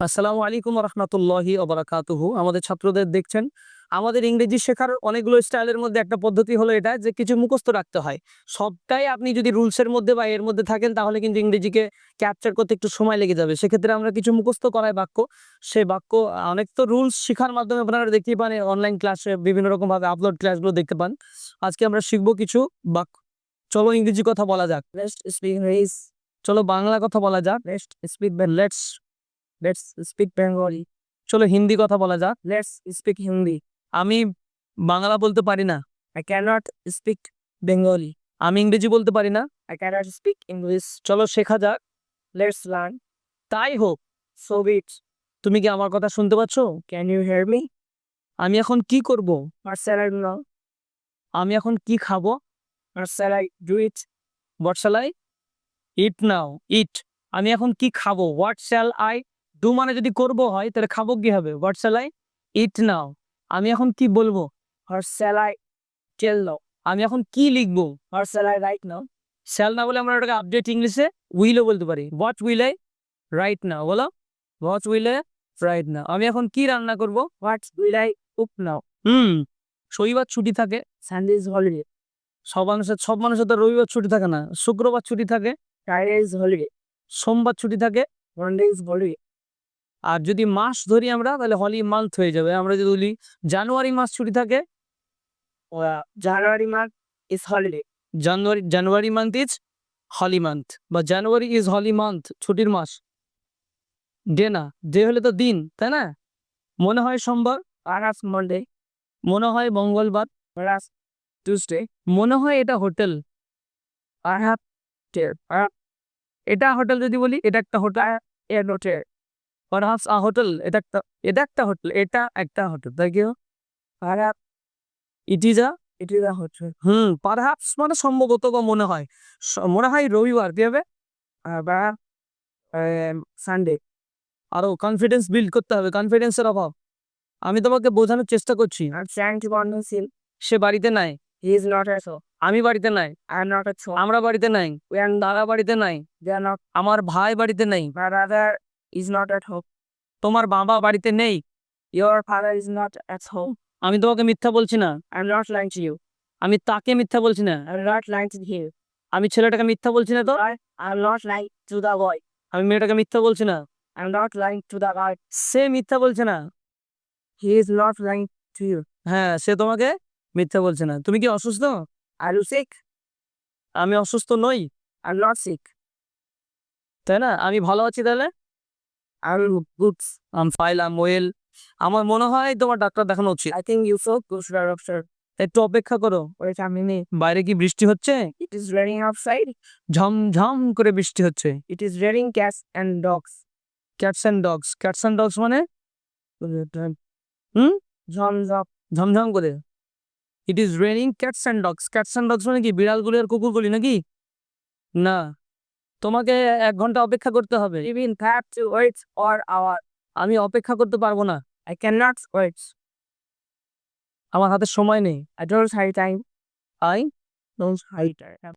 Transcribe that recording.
আসসালামু আলাইকুম রহমতুল্লাহি অবরাকাতুহু আমাদের ছাত্রদের দেখছেন আমাদের ইংরেজি শেখার অনেকগুলো স্টাইলের মধ্যে একটা পদ্ধতি হলো এটা যে কিছু মুখস্থ রাখতে হয়। সবটাই আপনি যদি রুলসের মধ্যে বা এর মধ্যে থাকেন তাহলে কিন্তু ইংরেজিকে ক্যাপচার করতে একটু সময় লেগে যাবে। সেক্ষেত্রে আমরা কিছু মুখস্থ করাই বাক্য। সে বাক্য অনেক তো রুলস শেখার মাধ্যমে আপনারা দেখতেই পান অনলাইন ক্লাসে বিভিন্ন রকম ভাবে আপলোড ক্লাসগুলো দেখতে পান। আজকে আমরা শিখব কিছু বাক্য। চলো ইংরেজি কথা বলা যাক। চলো বাংলা কথা বলা যাক। Let's speak let's let's speak Bengali চলো হিন্দি কথা বলা যাক। লেটস স্পিক হিন্দি আমি বাংলা বলতে পারি না। আই ক্যানট স্পিক বেঙ্গলি আমি ইংরেজি বলতে পারি না। আই ক্যানট স্পিক ইংলিশ চলো শেখা যাক। লেটস লার্ন তাই হোক সো ইট তুমি কি আমার কথা শুনতে পাচ্ছ? ক্যান ইউ হিয়ার মি আমি এখন কি করব? আমি এখন কি খাব? Do eat what shall I eat now eat আমি এখন কি খাব? হোয়াট শ্যাল আই ডু মানে যদি করব হয় তাহলে খাব কি হবে? What shall I eat now আমি এখন কি বলব? What shall I tell now আমি এখন কি লিখব? What shall I write now shall না বলে আমরা ওটাকে আপডেট ইংলিশে উইলও বলতে পারি। What will I write now বলো। What will I write now আমি এখন কি রান্না করব? What will I cook now hmm শনিবার ছুটি থাকে। সানডে ইজ হলিডে সব মানুষের সব মানুষের তো রবিবার ছুটি থাকে না। শুক্রবার ছুটি থাকে। ফ্রাইডে ইজ হলিডে সোমবার ছুটি থাকে। ওয়ানডে ইজ হলিডে আর যদি মাস ধরি আমরা তাহলে হলি মান্থ হয়ে যাবে। আমরা যদি বলি জানুয়ারি মাস ছুটি থাকে January month is holiday January January month is holy month বা জানুয়ারি ইজ হলি মান্থ ছুটির মাস। ডে না ডে হলে তো দিন তাই না? মনে হয় সোমবার। আর আজ মন্ডে মনে হয় মঙ্গলবার। আর আজ টিউসডে মনে হয় এটা হোটেল। আর হ্যাভ এটা হোটেল যদি বলি এটা একটা হোটেল। পারহাপস আ হোটেল এটা একটা এটা একটা হোটেল এটা একটা হোটেল তাই কি perhaps it is a it is a hotel hmm perhaps মানে সম্ভবত বা মনে হয়। মনে হয় রবিবার কি হবে? বা সানডে আরও কনফিডেন্স বিল্ড করতে হবে। কনফিডেন্সের অভাব। আমি তোমাকে বোঝানোর চেষ্টা করছি। সে বাড়িতে নাই। Is not at আমি বাড়িতে নাই। At home. আমরা বাড়িতে নাই. দাদা বাড়িতে নাই। আমার ভাই বাড়িতে নেই। ইজ নট অ্যাট হোম তোমার বাবা বাড়িতে নেই। Your father is not at home আমি তোমাকে মিথ্যা বলছি না। I am not lying to you আমি তাকে মিথ্যা বলছি না। I am not lying to him আমি ছেলেটাকে মিথ্যা বলছি না তো? I am not lying to the boy আমি মেয়েটাকে মিথ্যা বলছি না। I am not lying to the guard সে মিথ্যা বলছে না। He is not lying to you হ্যাঁ সে তোমাকে মিথ্যা বলছে না। তুমি কি অসুস্থ? আর ইউ সিক আমি অসুস্থ নই। আই এম নট সিক তাই না? আমি ভালো আছি তাহলে? I'm good. I'm fine I'm well আমার মনে হয় তোমার ডাক্তার দেখানো উচিত। I think you so good, sir, doctor. একটু অপেক্ষা করো। Wait a minute. বাইরে কি বৃষ্টি হচ্ছে? It is raining outside. ঝমঝম করে বৃষ্টি হচ্ছে। It is raining cats and dogs. Cats and dogs cats and dogs মানে? হুম? up. ঝমঝম করে। It is raining cats and dogs cats and dogs মানে কি? বিড়ালগুলি আর কুকুরগুলি নাকি? না। তোমাকে এক ঘণ্টা অপেক্ষা করতে হবে। Even have to wait for hour আমি অপেক্ষা করতে পারব না। আই ক্যান নট ওয়েট আমার হাতে সময় নেই। I don't have time I don't high time